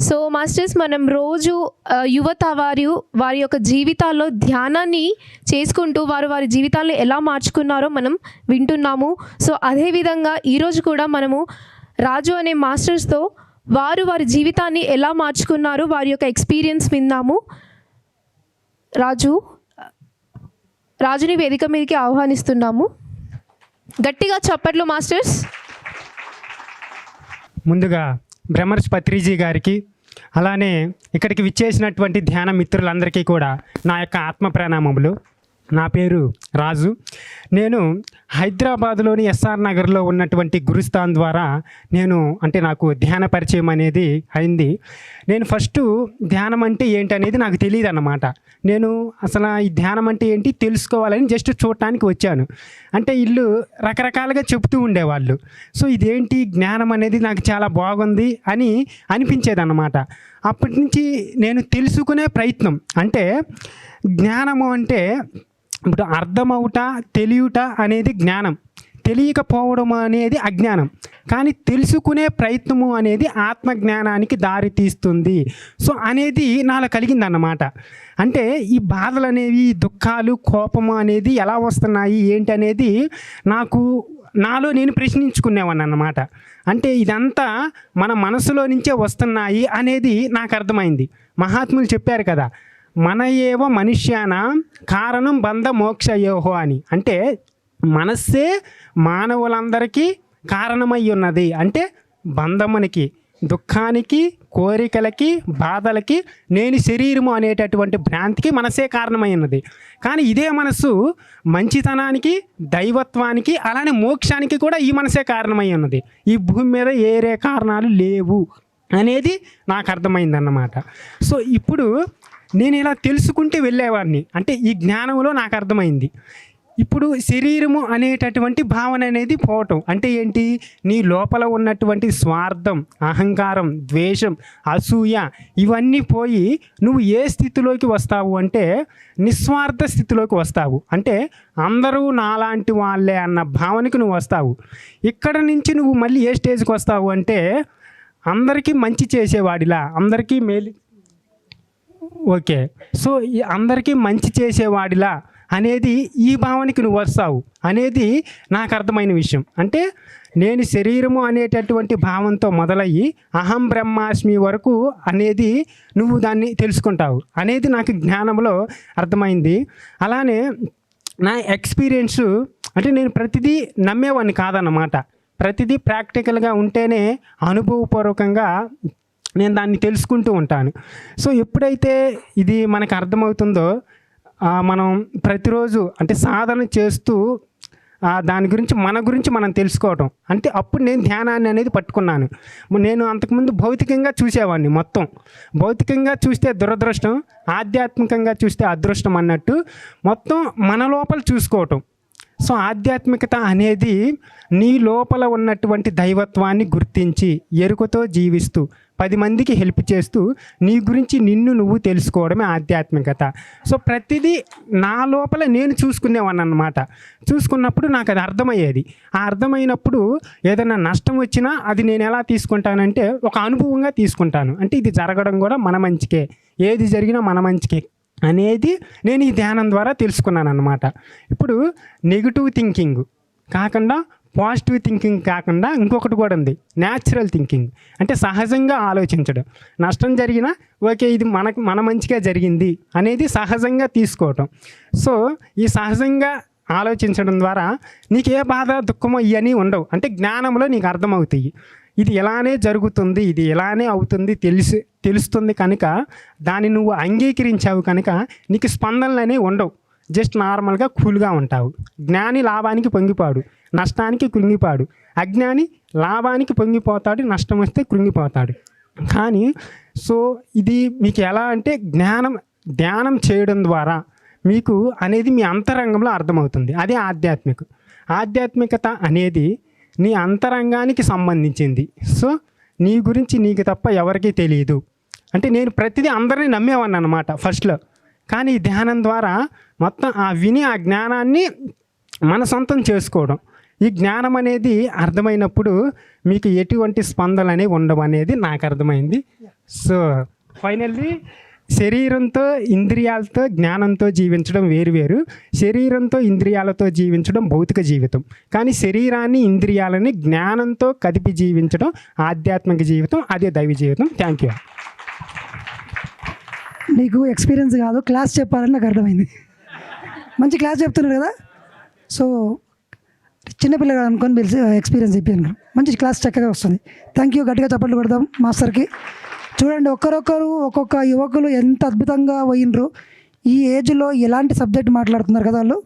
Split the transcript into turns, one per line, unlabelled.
So masters మనం రోజు యువత వారు వారి యొక్క జీవితాల్లో ధ్యానాన్ని చేసుకుంటూ వారు వారి జీవితాలను ఎలా మార్చుకున్నారో మనం వింటున్నాము. సో అదేవిధంగా ఈరోజు కూడా మనము రాజు అనే మాస్టర్స్తో వారు వారి జీవితాన్ని ఎలా మార్చుకున్నారు వారి యొక్క ఎక్స్పీరియన్స్ విందాము. రాజు రాజుని వేదిక మీదకి ఆహ్వానిస్తున్నాము. గట్టిగా చప్పట్లు మాస్టర్స్
ముందుగా బ్రహ్మర్స్ పత్రిజీ గారికి అలానే ఇక్కడికి విచ్చేసినటువంటి ధ్యాన మిత్రులందరికీ కూడా నా యొక్క ఆత్మ ప్రణామములు. నా పేరు రాజు. నేను హైదరాబాద్లోని ఎస్ఆర్ నగర్లో ఉన్నటువంటి గురుస్థాన్ ద్వారా నేను అంటే నాకు ధ్యాన పరిచయం అనేది అయింది. నేను ఫస్ట్ ధ్యానం అంటే ఏంటి అనేది నాకు తెలియదు అన్నమాట నేను అసలు ఈ ధ్యానం అంటే ఏంటి తెలుసుకోవాలని జస్ట్ చూడటానికి వచ్చాను. అంటే ఇల్లు రకరకాలుగా చెప్తూ ఉండేవాళ్ళు. సో ఇదేంటి జ్ఞానం అనేది నాకు చాలా బాగుంది అని అనిపించేది అన్నమాట అప్పటి నుంచి నేను తెలుసుకునే ప్రయత్నం అంటే జ్ఞానము అంటే ఇప్పుడు అర్థమవుట తెలియట అనేది జ్ఞానం. తెలియకపోవడం అనేది అజ్ఞానం. కానీ తెలుసుకునే ప్రయత్నము అనేది ఆత్మజ్ఞానానికి దారి తీస్తుంది. సో అనేది నాలో కలిగిందన్నమాట. అంటే ఈ బాధలు అనేవి ఈ దుఃఖాలు కోపము అనేది ఎలా వస్తున్నాయి ఏంటి అనేది నాకు నాలో నేను ప్రశ్నించుకునేవాన్ని అన్నమాట అంటే ఇదంతా మన మనసులో నుంచే వస్తున్నాయి అనేది నాకు అర్థమైంది. మహాత్ములు చెప్పారు కదా మన ఏవ మనుష్యాన? కారణం బంధ మోక్షయోహో అని. అంటే మనస్సే మానవులందరికీ కారణమై ఉన్నది అంటే బంధమునికి దుఃఖానికి కోరికలకి బాధలకి నేను శరీరము అనేటటువంటి భ్రాంతికి మనసే కారణమై ఉన్నది కానీ ఇదే మనస్సు మంచితనానికి దైవత్వానికి అలానే మోక్షానికి కూడా ఈ మనసే కారణమై ఉన్నది ఈ భూమి మీద ఏరే కారణాలు లేవు అనేది నాకు అర్థమైందన్నమాట. సో ఇప్పుడు నేను ఇలా తెలుసుకుంటే వెళ్ళేవాడిని. అంటే ఈ జ్ఞానంలో నాకు అర్థమైంది. ఇప్పుడు శరీరము అనేటటువంటి భావన అనేది పోవటం. అంటే ఏంటి? నీ లోపల ఉన్నటువంటి స్వార్థం అహంకారం ద్వేషం అసూయ ఇవన్నీ పోయి నువ్వు ఏ స్థితిలోకి వస్తావు అంటే నిస్వార్థ స్థితిలోకి వస్తావు. అంటే అందరూ నాలాంటి వాళ్ళే అన్న భావనకి నువ్వు వస్తావు. ఇక్కడ నుంచి నువ్వు మళ్ళీ ఏ స్టేజ్కి వస్తావు అంటే అందరికీ మంచి చేసేవాడిలా అందరికీ మేలు ఓకే. సో అందరికీ మంచి చేసేవాడిలా అనేది ఈ భావనకి నువ్వు వస్తావు అనేది నాకు అర్థమైన విషయం. అంటే నేను శరీరము అనేటటువంటి భావంతో మొదలయ్యి అహం బ్రహ్మాస్మి వరకు అనేది నువ్వు దాన్ని తెలుసుకుంటావు అనేది నాకు జ్ఞానంలో అర్థమైంది. అలానే నా ఎక్స్పీరియన్స్ అంటే నేను ప్రతిదీ నమ్మేవాడిని కాదన్నమాట. ప్రతిదీ ప్రాక్టికల్గా ఉంటేనే అనుభవపూర్వకంగా నేను దాన్ని తెలుసుకుంటూ ఉంటాను. సో ఎప్పుడైతే ఇది మనకు అర్థమవుతుందో మనం ప్రతిరోజు అంటే సాధన చేస్తూ దాని గురించి మన గురించి మనం తెలుసుకోవటం. అంటే అప్పుడు నేను ధ్యానాన్ని అనేది పట్టుకున్నాను. నేను అంతకుముందు భౌతికంగా చూసేవాడిని మొత్తం. భౌతికంగా చూస్తే దురదృష్టం ఆధ్యాత్మికంగా చూస్తే అదృష్టం అన్నట్టు మొత్తం మన లోపల చూసుకోవటం. సో ఆధ్యాత్మికత అనేది నీ లోపల ఉన్నటువంటి దైవత్వాన్ని గుర్తించి ఎరుకతో జీవిస్తూ పది మందికి హెల్ప్ చేస్తూ నీ గురించి నిన్ను నువ్వు తెలుసుకోవడమే ఆధ్యాత్మికత. సో ప్రతిదీ నా లోపల నేను చూసుకునేవాన్ని అనమాట చూసుకున్నప్పుడు నాకు అది అర్థమయ్యేది. ఆ అర్థమైనప్పుడు ఏదైనా నష్టం వచ్చినా అది నేను ఎలా తీసుకుంటానంటే ఒక అనుభవంగా తీసుకుంటాను. అంటే ఇది జరగడం కూడా మన మంచికే. ఏది జరిగినా మన మంచికే. అనేది నేను ఈ ధ్యానం ద్వారా తెలుసుకున్నాను అనమాట ఇప్పుడు నెగిటివ్ థింకింగ్ కాకుండా పాజిటివ్ థింకింగ్ కాకుండా ఇంకొకటి కూడా ఉంది. న్యాచురల్ థింకింగ్ అంటే సహజంగా ఆలోచించడం. నష్టం జరిగినా ఓకే ఇది మనకు మన మంచిగా జరిగింది అనేది సహజంగా తీసుకోవటం. సో ఈ సహజంగా ఆలోచించడం ద్వారా నీకు ఏ బాధ దుఃఖమో ఇవన్నీ ఉండవు. అంటే జ్ఞానంలో నీకు అర్థమవుతాయి. ఇది ఇలానే జరుగుతుంది ఇది ఇలానే అవుతుంది తెలిసి తెలుస్తుంది కనుక దాన్ని నువ్వు అంగీకరించావు కనుక నీకు స్పందనలు అనేవి ఉండవు. జస్ట్ నార్మల్గా కూల్గా ఉంటావు. జ్ఞాని లాభానికి పొంగిపాడు నష్టానికి కృంగిపాడు. అజ్ఞాని లాభానికి పొంగిపోతాడు నష్టం వస్తే కృంగిపోతాడు. కానీ సో ఇది మీకు ఎలా అంటే జ్ఞానం ధ్యానం చేయడం ద్వారా మీకు అనేది మీ అంతరంగంలో అర్థమవుతుంది. అదే ఆధ్యాత్మిక. ఆధ్యాత్మికత అనేది నీ అంతరంగానికి సంబంధించింది. సో నీ గురించి నీకు తప్ప ఎవరికీ తెలియదు అంటే నేను ప్రతిదీ అందరినీ నమ్మేవాడిని అనమాట ఫస్ట్లో. కానీ ఈ ధ్యానం ద్వారా మొత్తం ఆ విని ఆ జ్ఞానాన్ని మన సొంతం చేసుకోవడం. ఈ జ్ఞానం అనేది అర్థమైనప్పుడు మీకు ఎటువంటి స్పందనలు అనేవి ఉండవు అనేది నాకు అర్థమైంది. సో ఫైనల్లీ శరీరంతో ఇంద్రియాలతో జ్ఞానంతో జీవించడం వేరు వేరు. శరీరంతో ఇంద్రియాలతో జీవించడం భౌతిక జీవితం. కానీ శరీరాన్ని ఇంద్రియాలని జ్ఞానంతో కదిపి జీవించడం ఆధ్యాత్మిక జీవితం అదే దైవ జీవితం. థ్యాంక్ యూ
నీకు ఎక్స్పీరియన్స్ కాదు. క్లాస్ చెప్పాలని నాకు అర్థమైంది. మంచి క్లాస్ చెప్తున్నారు కదా? సో చిన్నపిల్లగా అనుకొని పిలిచి ఎక్స్పీరియన్స్ చెప్పాను మంచి క్లాస్ చక్కగా వస్తుంది. థ్యాంక్ యూ గట్టిగా చప్పట్లు కొడదాం మాస్టర్కి. చూడండి ఒక్కరొక్కరు ఒక్కొక్క యువకులు ఎంత అద్భుతంగా పోయినరు. ఈ ఏజ్లో ఎలాంటి సబ్జెక్ట్ మాట్లాడుతున్నారు కదా వాళ్ళు?